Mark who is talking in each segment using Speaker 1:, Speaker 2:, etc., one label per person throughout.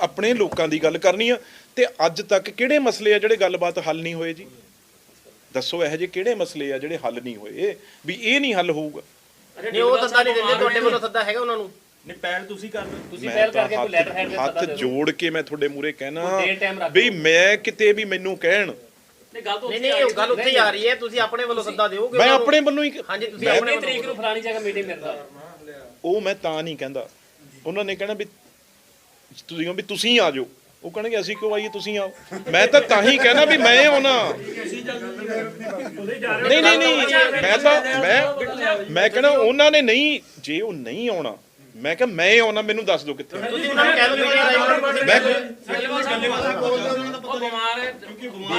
Speaker 1: ਆਪਣੇ ਲੋਕਾਂ ਦੀ ਗੱਲ ਕਰਨੀ ਆ ਤੇ ਅੱਜ ਤੱਕ ਕਿਹੜੇ ਮਸਲੇ ਆ ਜਿਹੜੇ ਗੱਲਬਾਤ ਹੱਲ ਨਹੀਂ ਹੋਏ ਜੀ? ਦੱਸੋ ਇਹੋ ਜਿਹੇ ਕਿਹੜੇ ਮਸਲੇ ਆ ਜਿਹੜੇ ਹੱਲ ਨਹੀਂ ਹੋਏ? ਵੀ ਇਹ ਨਹੀਂ ਹੱਲ ਹੋਊਗਾ।
Speaker 2: ਨਹੀਂ ਉਹ ਸੱਦਾ ਨਹੀਂ ਦਿੰਦੇ ਤੁਹਾਡੇ ਵੱਲੋਂ ਸੱਦਾ ਹੈਗਾ ਉਹਨਾਂ ਨੂੰ?
Speaker 3: ਨਹੀਂ ਪਹਿਲ ਤੁਸੀਂ ਕਰ ਦਿਓ।
Speaker 2: ਤੁਸੀਂ
Speaker 1: ਮੈਂ
Speaker 2: ਪਹਿਲ
Speaker 1: ਤਾਂ
Speaker 2: ਕਰਕੇ ਕੋਈ ਲੈਟਰ ਹੈਡ ਦੇ
Speaker 1: ਹੱਥ ਜੋੜ ਕੇ ਮੈਂ ਤੁਹਾਡੇ ਮੂਰੇ ਕਹਿਣਾ ਵੀ ਮੈਂ ਕਿਤੇ ਵੀ ਮੈਨੂੰ ਕਹਿਣ।
Speaker 3: ਨਹੀਂ ਗੱਲ ਤਾਂ
Speaker 2: ਨਹੀਂ ਨਹੀਂ ਉਹ ਗੱਲ ਉੱਥੇ ਆ ਰਹੀ ਹੈ। ਤੁਸੀਂ ਆਪਣੇ ਵੱਲੋਂ ਸੱਦਾ ਦਿਓਗੇ
Speaker 1: ਮੈਂ। ਆਪਣੇ ਵੱਲੋਂ ਹੀ
Speaker 2: ਹਾਂਜੀ ਤੁਸੀਂ ਆਪਣੇ
Speaker 3: ਤਰੀਕ ਨੂੰ ਫਲਾਣੀ ਜਗ੍ਹਾ ਮੀਟਿੰਗ ਮਿਲਦਾ?
Speaker 1: ਉਹ ਮੈਂ ਤਾਂ ਨਹੀਂ ਕਹਿੰਦਾ। ਉਹਨਾਂ ਨੇ ਕਹਿਣਾ ਵੀ ਤੁਸੀਂ ਕਹੋ ਵੀ ਤੁਸੀਂ ਆ ਜਾਓ। ਉਹ ਕਹਿਣਗੇ ਅਸੀਂ ਕਿਉਂ ਆਈਏ? ਤੁਸੀਂ ਆਓ। ਮੈਂ ਤਾਂ ਤਾਂ ਹੀ ਕਹਿਣਾ ਵੀ ਮੈਂ ਆਉਣਾ। ਨਹੀਂ ਨਹੀਂ ਨਹੀਂ। ਮੈਂ ਤਾਂ ਮੈਂ ਮੈਂ ਕਹਿਣਾ ਉਹਨਾਂ ਨੇ ਨਹੀਂ ਜੇ ਉਹ ਨਹੀਂ ਆਉਣਾ ਮੈਂ ਕਿਹਾ ਮੈਂ ਆਉਣਾ ਮੈਨੂੰ ਦੱਸ ਦਿਓ ਕਿੱਥੇ ਮੈਂ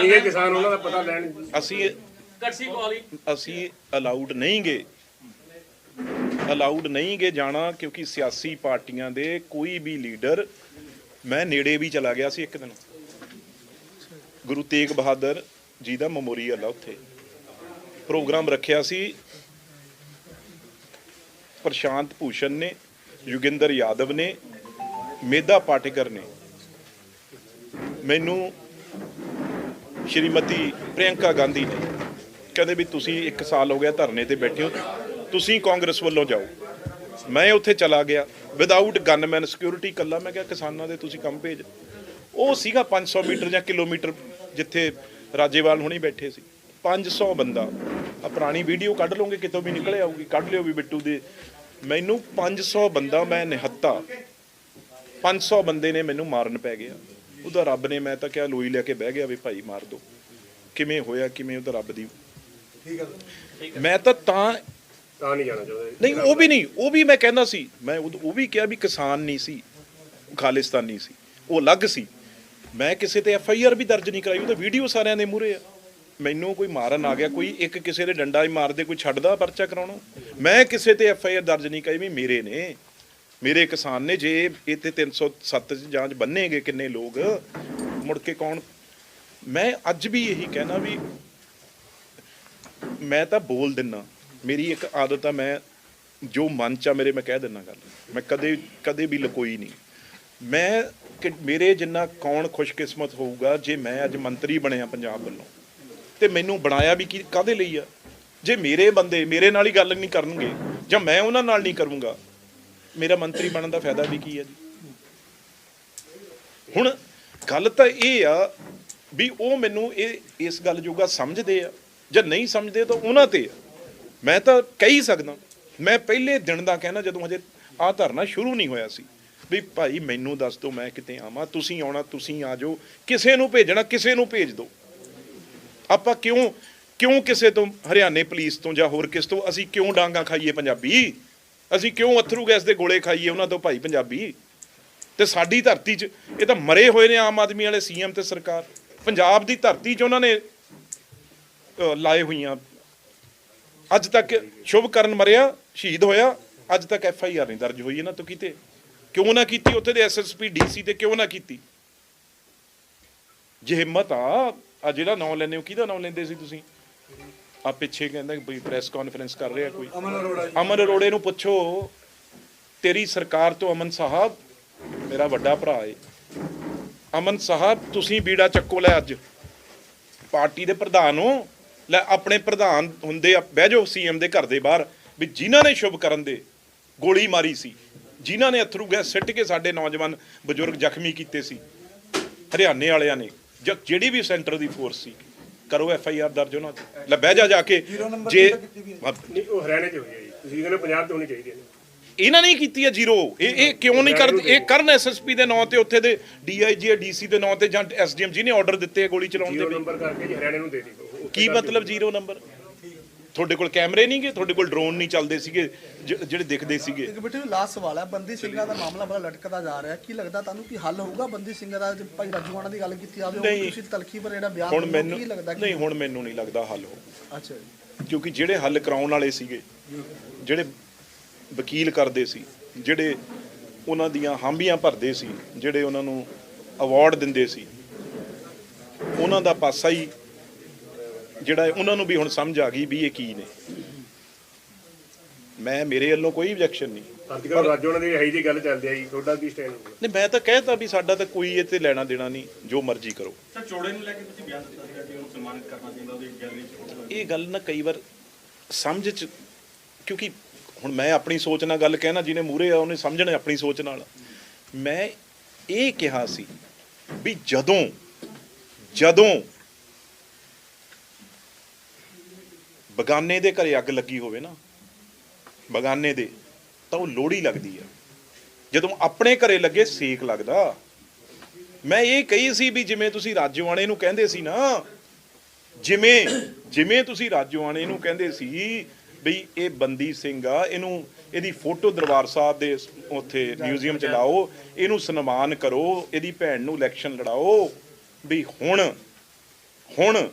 Speaker 4: ਇਹ ਕਿਸਾਨ ਉਹਨਾਂ ਦਾ ਪਤਾ ਲੈਣ।
Speaker 1: ਅਸੀਂ ਅਸੀਂ ਅਲਾਉਡ ਨਹੀਂ ਗੇ ਅਲਾਉਡ ਨਹੀਂ ਗੇ ਜਾਣਾ ਕਿਉਂਕਿ ਸਿਆਸੀ ਪਾਰਟੀਆਂ ਦੇ ਕੋਈ ਵੀ ਲੀਡਰ ਮੈਂ ਨੇੜੇ ਵੀ ਚਲਾ ਗਿਆ ਸੀ ਇੱਕ ਦਿਨ। ਗੁਰੂ ਤੇਗ ਬਹਾਦਰ ਜੀ ਦਾ ਮੈਮੋਰੀਅਲ ਆ ਉੱਥੇ। ਪ੍ਰੋਗਰਾਮ ਰੱਖਿਆ ਸੀ। ਪ੍ਰਸ਼ਾਂਤ ਭੂਸ਼ਣ ਨੇ, ਯੁਗਿੰਦਰ ਯਾਦਵ ਨੇ, ਮੇਧਾ ਪਾਟੇਕਰ ਨੇ। ਮੈਨੂੰ ਸ਼੍ਰੀਮਤੀ ਪ੍ਰਿਯੰਕਾ ਗਾਂਧੀ ਨੇ। ਕਹਿੰਦੇ ਵੀ ਤੁਸੀਂ 1 ਸਾਲ ਹੋ ਗਿਆ ਧਰਨੇ ਤੇ ਬੈਠੇ ਹੋ। ਤੁਸੀਂ ਕਾਂਗਰਸ ਵੱਲੋਂ ਜਾਓ। ਮੈਂ ਉੱਥੇ ਚਲਾ ਗਿਆ। ਵਿਦਆਊਟ ਗਨਮੈਨ ਸਿਕਿਉਰਿਟੀ ਕੱਲਾ ਮੈਂ ਕਿਹਾ ਕਿਸਾਨਾਂ ਦੇ ਤੁਸੀਂ ਕੰਮ ਭੇਜ। ਉਹ ਸੀਗਾ 500 ਮੀਟਰ ਜਾਂ ਕਿਲੋਮੀਟਰ ਜਿੱਥੇ ਰਾਜੇਵਾਲ ਹੁਣੀ ਬੈਠੇ ਸੀ। 500 ਬੰਦਾ। ਆ ਪੁਰਾਣੀ ਵੀਡੀਓ ਕੱਢ ਲਓਗੇ ਕਿਤੋਂ ਵੀ ਨਿਕਲੇ ਆਊਗੀ। ਕੱਢ ਲਿਓ ਵੀ ਬਿੱਟੂ ਦੇ। ਮੈਨੂੰ 500 ਬੰਦਾ ਮੈਂ ਨਿਹੱਤਾ। 500 ਬੰਦੇ ਨੇ ਮੈਨੂੰ ਮਾਰਨ ਪੈ ਗਿਆ। ਉਹਦਾ ਰੱਬ ਨੇ ਮੈਂ ਤਾਂ ਕਿਹਾ ਲੋਈ ਲੈ ਕੇ ਬਹਿ ਗਿਆ ਵੀ ਭਾਈ ਮਾਰ ਦੋ। ਕਿਵੇਂ ਹੋਇਆ ਕਿਵੇਂ ਉਹਦਾ ਰੱਬ ਦੀ ਮੈਂ ਤਾਂ ਤਾਂ
Speaker 4: ਤਾਂ ਨਹੀਂ ਜਾਣਾ ਚਾਹੁੰਦੇ।
Speaker 1: ਨਹੀਂ, ਉਹ ਵੀ ਨਹੀਂ, ਉਹ ਵੀ ਮੈਂ ਕਹਿੰਦਾ ਸੀ, ਮੈਂ ਉਦ- ਉਹ ਵੀ ਕਿਹਾ ਵੀ ਕਿਸਾਨ ਨਹੀਂ ਸੀ, ਖਾਲਿਸਤਾਨੀ ਸੀ, ਉਹ ਅਲੱਗ ਸੀ। ਮੈਂ ਕਿਸੇ ਤੇ ਐਫ ਆਈ ਆਰ ਵੀ ਦਰਜ ਨਹੀਂ ਕਰਾਈ, ਉਹ ਵੀਡੀਓ ਸਾਰਿਆਂ ਦੇ ਮੂਹਰੇ ਆ। ਮੈਨੂੰ ਕੋਈ ਮਾਰਨ ਆ ਗਿਆ, ਕੋਈ ਇੱਕ ਕਿਸੇ ਦੇ ਡੰਡਾ ਹੀ ਮਾਰਦੇ, ਕੋਈ ਛੱਡਦਾ ਪਰਚਾ ਕਰਾਉਣਾ। ਮੈਂ ਕਿਸੇ ਤੇ ਐਫ ਆਈ ਆਰ ਦਰਜ ਨਹੀਂ ਕਰਾਈ ਵੀ ਮੇਰੇ ਨੇ, ਮੇਰੇ ਕਿਸਾਨ ਨੇ ਜੇ ਇੱਥੇ 307 ਚ ਜਾਂਚ ਬੰਨੇਗੇ ਕਿੰਨੇ ਲੋਕ, ਮੁੜ ਕੇ ਕੌਣ? ਮੈਂ ਅੱਜ ਵੀ ਇਹੀ ਕਹਿਣਾ ਵੀ ਮੈਂ ਤਾਂ ਬੋਲ ਦਿੰਨਾ। ਮੇਰੀ ਇੱਕ ਆਦਤ ਆ, ਮੈਂ ਜੋ ਮਨ ਚ ਆ ਮੇਰੇ, ਮੈਂ ਕਹਿ ਦਿੰਨਾ ਗੱਲ। ਮੈਂ ਕਦੇ ਕਦੇ ਵੀ ਲਕੋਈ ਨਹੀਂ। ਮੈਂ ਕਿ ਮੇਰੇ ਜਿੰਨਾ ਕੌਣ ਖੁਸ਼ਕਿਸਮਤ ਹੋਊਗਾ, ਜੇ ਮੈਂ ਅੱਜ ਮੰਤਰੀ ਬਣਿਆ ਪੰਜਾਬ ਵੱਲੋਂ, ਤੇ ਮੈਨੂੰ ਬਣਾਇਆ ਵੀ ਕੀ ਕਾਦੇ ਲਈ ਆ? ਜੇ ਮੇਰੇ ਬੰਦੇ ਮੇਰੇ ਨਾਲ ਹੀ ਗੱਲ ਨਹੀਂ ਕਰਨਗੇ, ਜਾਂ ਮੈਂ ਉਹਨਾਂ ਨਾਲ ਨਹੀਂ ਕਰੂੰਗਾ, ਮੇਰਾ ਮੰਤਰੀ ਬਣਨ ਦਾ ਫਾਇਦਾ ਵੀ ਕੀ ਹੈ ਜੀ? ਹੁਣ ਗੱਲ ਤਾਂ ਇਹ ਆ ਵੀ ਉਹ ਮੈਨੂੰ ਇਹ, ਇਸ ਗੱਲ ਜੋਗਾ ਸਮਝਦੇ ਆ, ਜਾਂ ਨਹੀਂ ਸਮਝਦੇ ਤਾਂ ਉਹਨਾਂ ਤੇ ਆ। ਮੈਂ ਤਾਂ ਕਹਿ ਹੀ ਸਕਦਾ। ਮੈਂ ਪਹਿਲੇ ਦਿਨ ਦਾ ਕਹਿਣਾ, ਜਦੋਂ ਹਜੇ ਆ ਧਰਨਾ ਸ਼ੁਰੂ ਨਹੀਂ ਹੋਇਆ ਸੀ। ਵੀ ਭਾਈ, ਮੈਨੂੰ ਦੱਸ ਦਿਓ, ਮੈਂ ਕਿਤੇ ਆਵਾਂ। ਤੁਸੀਂ ਆਉਣਾ, ਤੁਸੀਂ ਆ ਜਾਓ। ਕਿਸੇ ਨੂੰ ਭੇਜਣਾ, ਕਿਸੇ ਨੂੰ ਭੇਜ ਦਿਓ। ਆਪਾਂ ਕਿਉਂ ਕਿਉਂ ਕਿਸੇ ਤੋਂ, ਹਰਿਆਣੇ ਪੁਲਿਸ ਤੋਂ ਜਾਂ ਹੋਰ ਕਿਸ ਤੋਂ, ਅਸੀਂ ਕਿਉਂ ਡਾਂਗਾ ਖਾਈਏ ਪੰਜਾਬੀ? ਅਸੀਂ ਕਿਉਂ ਅਥਰੂ ਗੈਸ ਦੇ ਗੋਲੇ ਖਾਈਏ ਉਹਨਾਂ ਤੋਂ ਭਾਈ ਪੰਜਾਬੀ? ਤੇ ਸਾਡੀ ਧਰਤੀ 'ਚ, ਇਹ ਤਾਂ ਮਰੇ ਹੋਏ ਨੇ ਆਮ ਆਦਮੀ ਵਾਲੇ, ਸੀਐਮ ਤੇ ਸਰਕਾਰ। ਪੰਜਾਬ ਦੀ ਧਰਤੀ 'ਚ ਉਹਨਾਂ ਨੇ ਲਾਏ ਹੋਈਆਂ ਅੱਜ ਤੱਕ ਸ਼ੁਭ ਕਰਨ ਮਰਿਆ ਸ਼ਹੀਦ ਹੋਇਆ ਅੱਜ ਤੱਕ ਐਫ ਆਈ ਆਰ ਨਹੀਂ ਦਰਜ ਹੋਈ ਇਹਨਾਂ ਤੋਂ ਕਿਤੇ। ਕਿਉਂ ਨਾ ਕੀਤੀ ਉੱਥੇ ਦੇ ਐਸਐਸਪੀ ਡੀਸੀ ਤੇ ਕਿਉਂ ਨਾ ਕੀਤੀ? ਜੇ ਹਿੰਮਤ ਆ ਆ ਜਿਹੜਾ ਨਾਮ ਲੈਂਦੇ ਹੋ ਕਿਹਦਾ ਨਾਮ ਲੈਂਦੇ ਸੀ ਤੁਸੀਂ? ਆ ਪਿੱਛੇ ਕਹਿੰਦਾ ਵੀ ਪ੍ਰੈਸ ਕਾਨਫਰੰਸ ਕਰ ਰਿਹਾ ਕੋਈ। ਅਮਨ ਅਰੋੜਾ ਅਮਨ ਅਰੋੜੇ ਨੂੰ ਪੁੱਛੋ ਤੇਰੀ ਸਰਕਾਰ ਤੋਂ ਅਮਨ ਸਾਹਿਬ ਮੇਰਾ ਵੱਡਾ ਭਰਾ ਏ। ਅਮਨ ਸਾਹਿਬ ਤੁਸੀਂ ਬੀੜਾ ਚੱਕੋ ਲੈ ਅੱਜ। ਪਾਰਟੀ ਦੇ ਪ੍ਰਧਾਨ ਹੋ ਲੈ ਆਪਣੇ ਪ੍ਰਧਾਨ ਹੁੰਦੇ ਆ ਬਹਿ ਜਾਓ ਸੀਐਮ ਦੇ ਘਰ ਦੇ ਬਾਹਰ ਵੀ ਜਿਨ੍ਹਾਂ ਨੇ ਸ਼ੁਭ ਕਰਨ ਦੇ ਗੋਲੀ ਮਾਰੀ ਸੀ ਜਿਨ੍ਹਾਂ ਨੇ ਅਥਰੂ ਗੈਸ ਸਿੱਟ ਕੇ ਸਾਡੇ ਨੌਜਵਾਨ ਬਜ਼ੁਰਗ ਜ਼ਖਮੀ ਕੀਤੇ ਸੀ ਹਰਿਆਣੇ ਵਾਲਿਆਂ ਨੇ ਜਾਂ ਜਿਹੜੀ ਵੀ ਸੈਂਟਰ ਦੀ ਫੋਰਸ ਸੀ ਕਰੋ ਐਫ ਆਈ ਆਰ ਦਰਜ ਉਹਨਾਂ ਤੇ। ਲੈ ਬਹਿ ਜਾ ਜਾ ਕੇ ਜੇ
Speaker 4: ਨਹੀਂ। ਉਹ ਹਰਿਆਣੇ ਚ ਹੋਈ ਹੈ ਜੀ। ਤੁਸੀਂ ਕਹਿੰਦੇ ਪੰਜਾਬ ਤੇ ਹੋਣੀ ਚਾਹੀਦੀ ਹੈ
Speaker 1: ਇਹਨਾਂ ਨੇ ਕੀਤੀ ਹੈ ਜ਼ੀਰੋ। ਇਹ ਇਹ ਕਿਉਂ ਨਹੀਂ ਕਰ ਇਹ ਕਰਨ ਐਸਐਸਪੀ ਦੇ ਨਾਂ ਤੇ ਉੱਥੇ ਦੇ ਡੀਆਈਜੀ ਡੀਸੀ ਦੇ ਨਾਂ ਤੇ ਜਾਂ ਐਸਡੀਐਮ ਜੀ ਨੇ ਆਰਡਰ ਦਿੱਤੇ ਗੋਲੀ ਚਲਾਉਣ ਦੇ
Speaker 4: ਨੰਬਰ ਕਰਕੇ ਜੀ ਹਰਿਆਣੇ ਨੂੰ ਦੇ ਦੀ
Speaker 1: ਕੀ ਮਤਲਬ ਜ਼ੀਰੋ ਨੰਬਰ ਤੁਹਾਡੇ ਕੋਲ ਕੈਮਰੇ ਨਹੀਂਗੇ? ਤੁਹਾਡੇ ਕੋਲ ਡਰੋਨ ਨਹੀਂ ਚੱਲਦੇ ਸੀਗੇ ਜਿਹੜੇ ਦਿਖਦੇ ਸੀਗੇ?
Speaker 5: ਇੱਕ ਬੇਟੇ ਲਾਸਟ ਸਵਾਲ ਹੈ। ਬੰਦੀ ਸਿੰਘਾਂ ਦਾ ਮਾਮਲਾ ਬੜਾ ਲਟਕਦਾ ਜਾ ਰਿਹਾ। ਕੀ ਲੱਗਦਾ ਤੁਹਾਨੂੰ ਕਿ ਹੱਲ ਹੋਊਗਾ ਬੰਦੀ ਸਿੰਘਾਂ ਦਾ? ਭਾਈ ਰਾਜੂਆਣਾ ਦੀ ਗੱਲ ਕੀਤੀ ਜਾਵੇ ਤੁਸੀਂ ਤਲਖੀ ਪਰ ਜਿਹੜਾ ਬਿਆਨ
Speaker 1: ਹੁਣ ਮੈਨੂੰ
Speaker 5: ਕੀ ਲੱਗਦਾ
Speaker 1: ਨਹੀਂ ਹੁਣ ਮੈਨੂੰ ਨਹੀਂ ਲੱਗਦਾ ਹੱਲ ਹੋ
Speaker 5: ਅੱਛਾ ਜੀ।
Speaker 1: ਕਿਉਂਕਿ ਜਿਹੜੇ ਹੱਲ ਕਰਾਉਣ ਵਾਲੇ ਸੀਗੇ ਜਿਹੜੇ ਵਕੀਲ ਕਰਦੇ ਸੀ ਜਿਹੜੇ ਉਹਨਾਂ ਦੀਆਂ ਹਾਮੀਆਂ ਭਰਦੇ ਸੀ ਜਿਹੜੇ ਉਹਨਾਂ ਨੂੰ ਅਵਾਰਡ ਦਿੰਦੇ ਸੀ ਉਹਨਾਂ ਦਾ ਪਾਸਾ ਹੀ ਜਿਹੜਾ ਹੈ, ਉਹਨਾਂ ਨੂੰ ਵੀ ਹੁਣ ਸਮਝ ਆ ਗਈ ਵੀ ਇਹ ਕੀ ਨੇ। ਮੈਂ ਮੇਰੇ ਵੱਲੋਂ ਕੋਈ ਆਬਜੈਕਸ਼ਨ ਨਹੀਂ।
Speaker 4: ਅੱਜ ਰਾਜੋ ਉਹਨਾਂ ਦੀ ਇਹੀ ਜੀ ਗੱਲ ਚੱਲਦੀ ਆ ਜੀ ਤੁਹਾਡਾ ਕੀ ਸਟੈਂਡ
Speaker 1: ਨਹੀਂ ਮੈਂ ਤਾਂ ਕਹਿਤਾ ਵੀ ਸਾਡਾ ਤਾਂ ਕੋਈ ਇਹ ਤੇ ਲੈਣਾ ਦੇਣਾ ਨਹੀਂ ਜੋ ਮਰਜ਼ੀ ਕਰੋ।
Speaker 6: ਸਰ ਚੋੜੇ ਨੂੰ ਲੈ ਕੇ ਤੁਸੀਂ ਬਿਆਨ ਦਿੱਤਾ ਸੀਗਾ ਕਿ ਉਹਨੂੰ ਸਨਮਾਨਿਤ ਕਰਨਾ ਚਾਹੀਦਾ ਉਹਦੀ ਗੈਲਰੀ 'ਚ
Speaker 1: ਇਹ ਗੱਲ ਨਾ ਕਈ ਵਾਰ ਸਮਝ ਚ ਕਿਉਂਕਿ ਹੁਣ ਮੈਂ ਆਪਣੀ ਸੋਚ ਨਾਲ ਗੱਲ ਕਹਿਣਾ ਜਿਹਨੇ ਮੂਰੇ ਆ ਉਹਨੇ ਸਮਝਣਾ ਆਪਣੀ ਸੋਚ ਨਾਲ। ਮੈਂ ਇਹ ਕਿਹਾ ਸੀ ਵੀ ਜਦੋਂ ਜਦੋਂ ਬਗਾਨੇ ਦੇ ਘਰੇ ਅੱਗ ਲੱਗੀ ਹੋਵੇ ਨਾ ਬਗਾਨੇ ਦੇ ਤਾਂ ਉਹ ਲੋੜੀ ਲੱਗਦੀ ਆ। ਜਦੋਂ ਆਪਣੇ ਘਰੇ ਲੱਗੇ ਸੇਕ ਲੱਗਦਾ। ਮੈਂ ਇਹ ਕਹੀ ਸੀ ਵੀ ਜਿਵੇਂ ਤੁਸੀਂ ਰਾਜਵਾਨੇ ਨੂੰ ਕਹਿੰਦੇ ਸੀ ਨਾ ਜਿਵੇਂ ਜਿਵੇਂ ਤੁਸੀਂ ਰਾਜੋਆਣੇ ਨੂੰ ਕਹਿੰਦੇ ਸੀ ਵੀ ਇਹ ਬੰਦੀ ਸਿੰਘ ਆ ਇਹਨੂੰ ਇਹਦੀ ਫੋਟੋ ਦਰਬਾਰ ਸਾਹਿਬ ਦੇ ਉੱਥੇ ਮਿਊਜ਼ੀਅਮ ਚ ਲਾਓ ਇਹਨੂੰ ਸਨਮਾਨ ਕਰੋ ਇਹਦੀ ਭੈਣ ਨੂੰ ਇਲੈਕਸ਼ਨ ਲੜਾਓ ਵੀ ਹੁਣ ਹੁਣ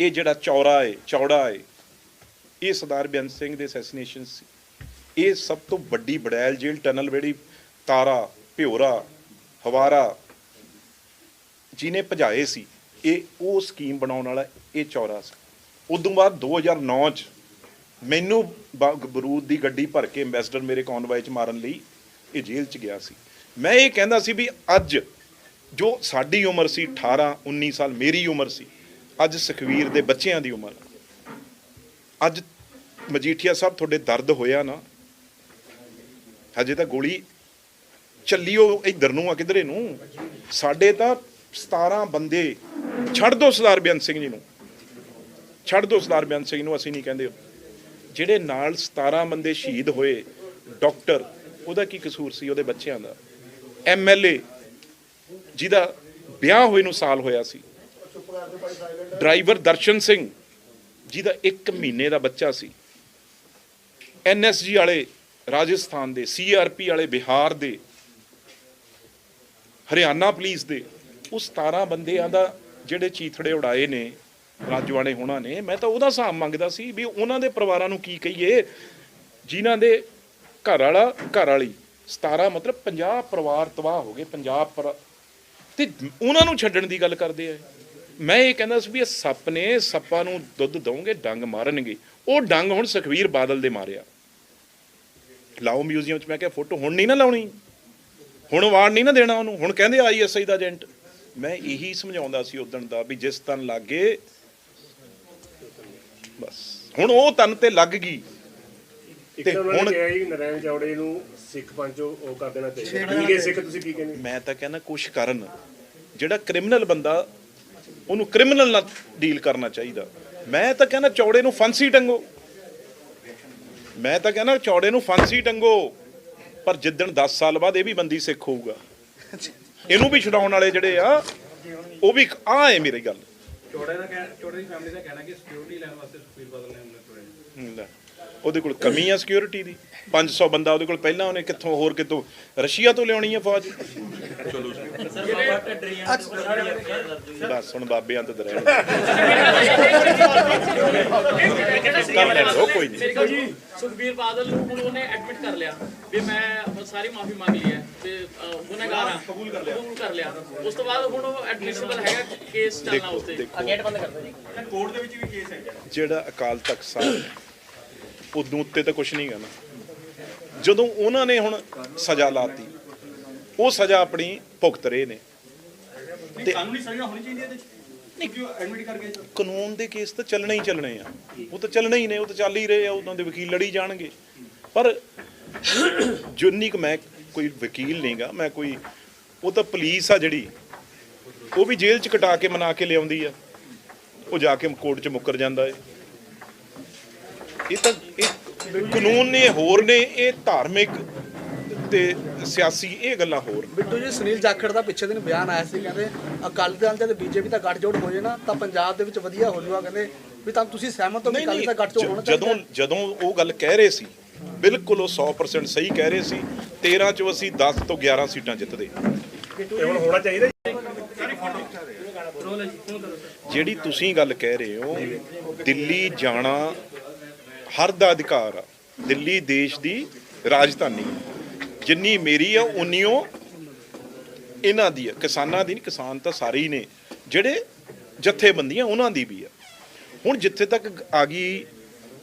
Speaker 1: ਇਹ ਜਿਹੜਾ ਚੌਰਾ ਏ, ਚੌੜਾ ਏ, ਇਹ ਸਰਦਾਰ ਬੇਅੰਤ ਸਿੰਘ ਦੇ ਅਸੈਸੀਨੇਸ਼ਨ ਸੀ। ਇਹ ਸਭ ਤੋਂ ਵੱਡੀ ਬੜੈਲ ਜੇਲ੍ਹ, ਟਨਲ ਜਿਹੜੀ ਤਾਰਾ, ਭਿਓਰਾ, ਹਵਾਰਾ, ਜਿਹਨੇ ਭਜਾਏ ਸੀ, ਇਹ ਉਹ ਸਕੀਮ ਬਣਾਉਣ ਵਾਲਾ ਇਹ ਚੌਰਾ ਸੀ। ਉਦੋਂ ਬਾਅਦ 2009 ਚ ਮੈਨੂੰ ਬਰੂਦ ਦੀ ਗੱਡੀ ਭਰ ਕੇ ਐਮਬੈਸਡਰ ਮੇਰੇ ਕੌਨਵਾਈ ਚ ਮਾਰਨ ਲਈ ਇਹ ਜੇਲ੍ਹ ਚ ਗਿਆ ਸੀ। ਮੈਂ ਇਹ ਕਹਿੰਦਾ ਸੀ ਵੀ ਅੱਜ ਜੋ ਸਾਡੀ ਉਮਰ ਸੀ 18 19 ਸਾਲ, ਮੇਰੀ ਉਮਰ ਸੀ ਅੱਜ ਸੁਖਵੀਰ ਦੇ ਬੱਚਿਆਂ ਦੀ ਉਮਰ। ਅੱਜ ਮਜੀਠੀਆ ਸਾਹਿਬ ਤੁਹਾਡੇ ਦਰਦ ਹੋਇਆ ਨਾ, ਹਜੇ ਤਾਂ ਗੋਲੀ ਚੱਲੀ ਉਹ ਇੱਧਰ ਨੂੰ ਆ ਕਿਧਰੇ ਨੂੰ। ਸਾਡੇ ਤਾਂ 17 ਬੰਦੇ, ਛੱਡ ਦੋ ਸਰਦਾਰ ਬੇਅੰਤ ਸਿੰਘ ਜੀ ਨੂੰ। ਛੱਡ ਦੋ ਸਰਦਾਰ ਬੇਅੰਤ ਸਿੰਘ ਨੂੰ, ਅਸੀਂ ਨਹੀਂ ਕਹਿੰਦੇ। ਜਿਹੜੇ ਨਾਲ 17 ਬੰਦੇ ਸ਼ਹੀਦ ਹੋਏ, ਡਾਕਟਰ, ਉਹਦਾ ਕੀ ਕਸੂਰ ਸੀ ਉਹਦੇ ਬੱਚਿਆਂ ਦਾ? ਐਮਐਲਏ ਜਿਹਦਾ ਵਿਆਹ ਹੋਏ ਨੂੰ ਸਾਲ ਹੋਇਆ ਸੀ। ਡਰਾਈਵਰ ਦਰਸ਼ਨ ਸਿੰਘ ਜਿਹਦਾ 1 ਮਹੀਨੇ ਦਾ ਬੱਚਾ ਸੀ। ਐਨਐਸਜੀ ਵਾਲੇ ਰਾਜਸਥਾਨ ਦੇ ਸੀਆਰਪੀ ਵਾਲੇ ਬਿਹਾਰ ਦੇ, ਹਰਿਆਣਾ ਪੁਲਿਸ ਦੇ, ਉਹ 17 ਬੰਦਿਆਂ ਦਾ ਜਿਹੜੇ ਚੀਥੜੇ ਉਡਾਏ ਨੇ ਰਾਜਵਾਨੇ ਹੋਣਾ ਨੇ, ਮੈਂ ਤਾਂ ਉਹਦਾ ਹਿਸਾਬ ਮੰਗਦਾ ਸੀ ਵੀ ਉਹਨਾਂ ਦੇ ਪਰਿਵਾਰਾਂ ਨੂੰ ਕੀ ਕਹੀਏ, ਜਿਨ੍ਹਾਂ ਦੇ ਘਰ ਵਾਲਾ, ਘਰ ਵਾਲੀ 17 ਮਤਲਬ 50 ਪਰਿਵਾਰ ਤਬਾਹ ਹੋ ਗਏ 50 ਪਰ ਤੇ ਉਹਨਾਂ ਨੂੰ ਛੱਡਣ ਦੀ ਗੱਲ ਕਰਦੇ ਆ ਮੈਂ ਇਹ ਕਹਿੰਦਾ ਸੀ ਵੀ ਇਹ ਸੱਪ ਨੇ ਸੱਪਾਂ ਨੂੰ ਦੁੱਧ ਦਵੋਗੇ ਡੰਗ ਮਾਰਨਗੇ। ਉਹ ਡੰਗ ਹੁਣ ਸੁਖਵੀਰ ਬਾਦਲ ਦੇ ਮਾਰਿਆ। ਲਾਓ ਮਿਊਜ਼ੀਅਮ 'ਚ ਮੈਂ ਕਿਹਾ ਫੋਟੋ ਹੁਣ ਨਹੀਂ ਨਾ ਲਾਉਣੀ। ਹੁਣ ਵਾਰਡ ਨਹੀਂ ਨਾ ਦੇਣਾ ਉਹਨੂੰ। ਹੁਣ ਕਹਿੰਦੇ ਆਈਐਸਆਈ ਦਾ ਏਜੰਟ। ਮੈਂ ਇਹੀ ਸਮਝਾਉਂਦਾ ਸੀ ਉਦਣ ਦਾ ਵੀ ਜਿਸ ਤਨ ਲੱਗੇ ਬਸ। ਹੁਣ ਉਹ ਤਨ ਤੇ ਲੱਗ ਗਈ। ਤੇ ਹੁਣ-
Speaker 4: ਨਰੈਣ ਚੌੜੇ ਨੂੰ ਸਿੱਖ ਪੰਚੋ ਉਹ ਕਰ ਦੇਣਾ ਚਾਹੀਦਾ। ਠੀਕ ਹੈ ਸਿੱਖ ਤੁਸੀਂ ਕੀ ਕਹਿੰਦੇ?
Speaker 1: ਮੈਂ ਤਾਂ ਕਹਿੰਦਾ ਕੁਛ ਕਰਨ। ਜਿਹੜਾ ਕ੍ਰਿਮੀਨਲ ਬੰਦਾ ਉਹਨੂੰ ਕ੍ਰਿਮੀਨਲ ਨਾਲ ਡੀਲ ਕਰਨਾ ਚਾਹੀਦਾ। ਮੈਂ ਤਾਂ ਕਹਿੰਦਾ ਚੌੜੇ ਨੂੰ ਫਾਂਸੀ ਟੰਗੋ ਮੈਂ ਤਾਂ ਕਹਿੰਦਾ ਚੌੜੇ ਨੂੰ ਫਾਂਸੀ ਟੰਗੋ ਪਰ ਜਿੱਦਣ 10 ਸਾਲ ਬਾਅਦ ਇਹ ਵੀ ਬੰਦੀ ਸਿੱਖ ਹੋਊਗਾ। ਇਹਨੂੰ ਵੀ ਛਡਾਉਣ ਵਾਲੇ ਜਿਹੜੇ ਆ ਉਹ ਵੀ ਆ ਹੈ ਮੇਰੀ ਗੱਲ।
Speaker 6: ਚੋੜੇ ਦਾ ਚੋੜੇ ਦੀ ਫੈਮਿਲੀ ਦਾ ਕਹਿਣਾ ਕਿ ਸਿਕਿਉਰਿਟੀ ਲੈਣ ਵਾਸਤੇ ਸੁਖਬੀਰ ਬਾਦਲ ਨੇ ਉਹਨੇ ਚੋੜੇ
Speaker 1: ਹਮ, ਲੈ। ਉਹਦੇ ਕੋਲ ਕਮੀ ਆ ਸਿਕਿਉਰਿਟੀ ਦੀ। 500 ਬੰਦਾ ਉਹਦੇ ਕੋਲ ਪਹਿਲਾਂ ਉਹਨੇ ਕਿੱਥੋਂ ਹੋਰ ਕਿਤੋਂ ਰਸ਼ੀਆ ਤੋਂ ਲਿਆਉਣੀ ਆ ਫੌਜ? ਬਸ ਹੁਣ ਬਾਬੇ ਅੰਤ ਦਰੇ ਕਰ ਲੈ ਲਓ ਕੋਈ ਨਹੀਂ।
Speaker 3: ਸੁਖਬੀਰ ਬਾਦਲ ਨੂੰ ਹੁਣ ਉਹਨੇ ਐਡਮਿਟ ਕਰ ਲਿਆ ਵੀ ਮੈਂ ਸਾਰੀ ਮਾਫੀ ਮੰਗ ਲਈ ਹੈ ਤੇ ਗੁਨਾਹਗਾਰ ਹਾਂ। ਕਬੂਲ ਕਰ ਲਿਆ। ਕਬੂਲ ਕਰ ਲਿਆ। ਉਸ ਤੋਂ ਬਾਅਦ ਹੁਣ ਉਹ ਐਡਮਿਸਿਬਲ ਹੈਗਾ ਕੇਸ ਚੱਲਣਾ ਉਸ ਤੇ।
Speaker 2: ਗੇਟ ਬੰਦ ਕਰ ਜੀ।
Speaker 6: ਕੋਰਟ ਦੇ ਵਿੱਚ ਵੀ ਕੇਸ ਹੈ
Speaker 1: ਜਿਹੜਾ ਅਕਾਲ ਤਖਤ ਸਾਹਿਬ ਉਦੋਂ ਉੱਤੇ ਤਾਂ ਕੁਝ ਨਹੀਂ ਗਾ ਨਾ। ਜਦੋਂ ਉਹਨਾਂ ਨੇ ਹੁਣ ਸਜ਼ਾ ਲਾਤੀ ਉਹ ਸਜ਼ਾ ਆਪਣੀ ਭੁਗਤ ਰਹੇ ਨੇ।
Speaker 6: ਨਹੀਂ ਕਾਨੂੰਨੀ ਸਜ਼ਾ ਹੋਣੀ ਚਾਹੀਦੀ ਹੈ ਇਹਦੇ
Speaker 1: ਕਾਨੂੰਨ ਦੇ ਕੇਸ ਤਾਂ ਚੱਲਣੇ ਹੀ ਚੱਲਣੇ ਆ। ਉਹ ਤਾਂ ਚੱਲਣੇ ਹੀ ਨੇ ਉਹ ਤਾਂ ਚੱਲ ਹੀ ਰਹੇ ਆ ਉਹਨਾਂ ਦੇ ਵਕੀਲ ਲੜੀ ਜਾਣਗੇ। ਪਰ ਜਿੰਨੀ ਕੁ ਮੈਂ ਕੋਈ ਵਕੀਲ ਨਹੀਂਗਾ ਮੈਂ ਕੋਈ ਉਹ ਤਾਂ ਪੁਲਿਸ ਆ ਜਿਹੜੀ ਉਹ ਵੀ ਜੇਲ੍ਹ ਚ ਕਟਾ ਕੇ ਮਨਾ ਕੇ ਲਿਆਉਂਦੀ ਆ। ਉਹ ਜਾ ਕੇ ਕੋਰਟ ਚ ਮੁੱਕਰ ਜਾਂਦਾ ਏ। ਇਹ ਤਾਂ ਇਹ ਕਾਨੂੰਨ ਨੇ ਹੋਰ ਨੇ ਇਹ ਧਾਰਮਿਕ ਤੇ ਸਿਆਸੀ ਇਹ ਗੱਲਾਂ ਹੋਰ।
Speaker 5: ਬਿੱਟੂ ਜੀ ਸੁਨੀਲ ਜਾਖੜ ਦਾ ਪਿੱਛੇ ਦਿਨ ਬਿਆਨ ਆਇਆ ਸੀ ਕਹਿੰਦੇ ਅਕਾਲੀ ਦਲ ਤੇ ਬੀਜੇਪੀ ਦਾ ਗੱਠਜੋੜ ਹੋ ਜੇ ਨਾ ਤਾਂ ਪੰਜਾਬ ਦੇ ਵਿੱਚ ਵਧੀਆ ਹੋ ਜਾਊਗਾ ਕਹਿੰਦੇ ਵੀ ਤਾਂ ਤੁਸੀਂ ਸਹਿਮਤ ਹੋ ਕਿ ਅਕਾਲੀ ਦਾ ਗੱਠਜੋੜ ਹੋਣਾ ਚਾਹੀਦਾ
Speaker 1: ਜਦੋਂ ਜਦੋਂ ਉਹ ਗੱਲ ਕਹਿ ਰਹੇ ਸੀ ਬਿਲਕੁਲ ਉਹ 100% ਸਹੀ ਕਹਿ ਰਹੇ ਸੀ 13 ਚੋਂ ਅਸੀਂ 10 ਤੋਂ 11 ਸੀਟਾਂ ਜਿੱਤਦੇ
Speaker 4: ਤੇ ਹੁਣ ਹੋਣਾ ਚਾਹੀਦਾ ਜੀ।
Speaker 1: ਜਿਹੜੀ ਤੁਸੀਂ ਗੱਲ ਕਹਿ ਰਹੇ ਹੋ ਦਿੱਲੀ ਜਾਣਾ ਹਰ ਦਾ ਅਧਿਕਾਰ ਆ, ਦਿੱਲੀ ਦੇਸ਼ ਦੀ ਰਾਜਧਾਨੀ। ਜਿੰਨੀ ਮੇਰੀ ਆ, ਉਨੀਓ ਇਹਨਾਂ ਦੀ ਆ। ਕਿਸਾਨਾਂ ਦੀ ਨਹੀਂ ਕਿਸਾਨ ਤਾਂ ਸਾਰੇ ਹੀ ਨੇ। ਜਿਹੜੇ ਜਥੇਬੰਦੀਆਂ, ਉਹਨਾਂ ਦੀ ਵੀ ਆ। ਹੁਣ ਜਿੱਥੇ ਤੱਕ ਆ ਗਈ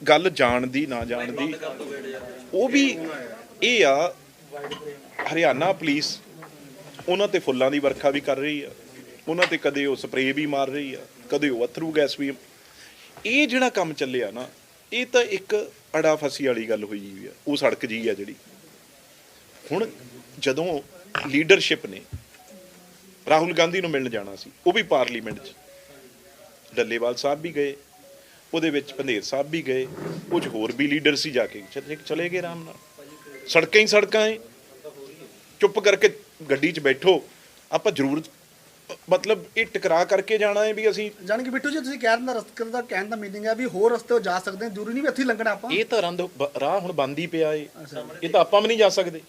Speaker 1: ਗੱਲ ਜਾਣ ਦੀ, ਨਾ ਜਾਣ ਦੀ, ਉਹ ਵੀ ਇਹ ਆ, ਹਰਿਆਣਾ ਪੁਲਿਸ ਉਹਨਾਂ ਤੇ ਫੁੱਲਾਂ ਦੀ ਵਰਖਾ ਵੀ ਕਰ ਰਹੀ ਆ। ਉਹਨਾਂ ਤੇ ਕਦੇ ਉਹ ਸਪਰੇਅ ਵੀ ਮਾਰ ਰਹੀ ਆ, ਕਦੇ ਉਹ ਅਥਰੂ ਗੈਸ ਵੀ ਇਹ ਜਿਹੜਾ ਕੰਮ ਚੱਲਿਆ ਨਾ ਇਹ ਤਾਂ ਇੱਕ ਅੜਾ ਫਸੀ ਵਾਲੀ ਗੱਲ ਹੋਈ ਹੋਈ ਆ। ਉਹ ਸੜਕ ਜੀ ਆ ਜਿਹੜੀ। ਹੁਣ ਜਦੋਂ ਲੀਡਰਸ਼ਿਪ ਨੇ ਰਾਹੁਲ ਗਾਂਧੀ ਨੂੰ ਮਿਲਣ ਜਾਣਾ ਸੀ, ਉਹ ਵੀ ਪਾਰਲੀਮੈਂਟ 'ਚ। ਡੱਲੇਵਾਲ ਸਾਹਿਬ ਵੀ ਗਏ, ਉਹਦੇ ਵਿੱਚ ਪੰਧੇਰ ਸਾਹਿਬ ਵੀ ਗਏ, ਕੁਝ ਹੋਰ ਵੀ ਲੀਡਰ ਸੀ ਜਾ ਕੇ। ਚਲੇ ਚਲੇ ਗਏ ਆਰਾਮ ਨਾਲ। ਸੜਕਾਂ ਹੀ ਸੜਕਾਂ ਏ। ਚੁੱਪ ਕਰਕੇ ਗੱਡੀ 'ਚ ਬੈਠੋ। ਆਪਾਂ ਜ਼ਰੂਰ ਮਤਲਬ ਇਹ ਟਕਰਾ ਕਰਕੇ ਜਾਣਾ ਹੈ ਵੀ ਅਸੀਂ
Speaker 5: ਜਾਣੀ ਕਿ ਬਿੱਟੂ ਜੀ ਤੁਸੀਂ ਕਹਿਣ ਦਾ ਰਸਤੇ ਦਾ ਕਹਿਣ ਦਾ ਮੀਨਿੰਗ ਹੈ ਵੀ ਹੋਰ ਰਸਤੇ ਜਾ ਸਕਦੇ ਹਾਂ ਜ਼ਰੂਰੀ ਨਹੀਂ ਵੀ ਇੱਥੇ ਹੀ ਲੰਘਣਾ ਆਪਾਂ।
Speaker 1: ਇਹ ਤਾਂ ਰੰਦ ਰਾਹ ਹੁਣ ਬੰਦ ਹੀ ਪਿਆ ਏ। ਇਹ ਤਾਂ ਆਪਾਂ ਵੀ ਨਹੀਂ ਜਾ ਸਕਦੇ।